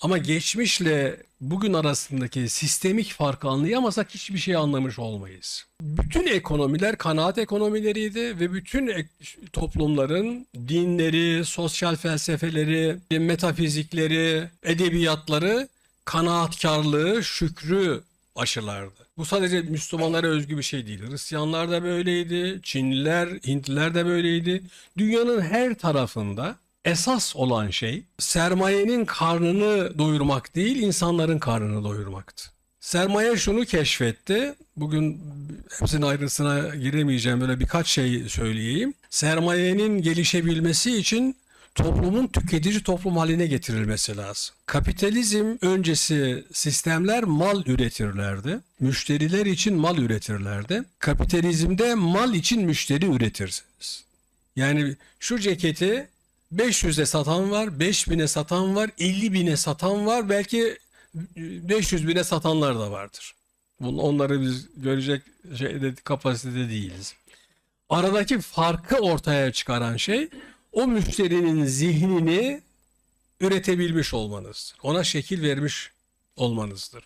Ama geçmişle bugün arasındaki sistemik farkı anlayamazsak hiçbir şey anlamış olmayız. Bütün ekonomiler kanaat ekonomileriydi ve bütün toplumların dinleri, sosyal felsefeleri, metafizikleri, edebiyatları kanaatkarlığı, şükrü aşılardı. Bu sadece Müslümanlara özgü bir şey değil. Hristiyanlar da böyleydi, Çinliler, Hintliler de böyleydi. Dünyanın her tarafında esas olan şey sermayenin karnını doyurmak değil, insanların karnını doyurmaktı. Sermaye şunu keşfetti. Bugün hepsinin ayrıntısına giremeyeceğim. Böyle birkaç şey söyleyeyim. Sermayenin gelişebilmesi için toplumun tüketici toplum haline getirilmesi lazım. Kapitalizm öncesi sistemler mal üretirlerdi. Müşteriler için mal üretirlerdi. Kapitalizmde mal için müşteri üretirsiniz. Yani şu ceketi 500'e satan var, 5000'e satan var, 50 bine satan var, belki 500 bine satanlar da vardır. Bunu, onları biz görecek şeyde, kapasitede değiliz. Aradaki farkı ortaya çıkaran şey o müşterinin zihnini üretebilmiş olmanızdır. Ona şekil vermiş olmanızdır.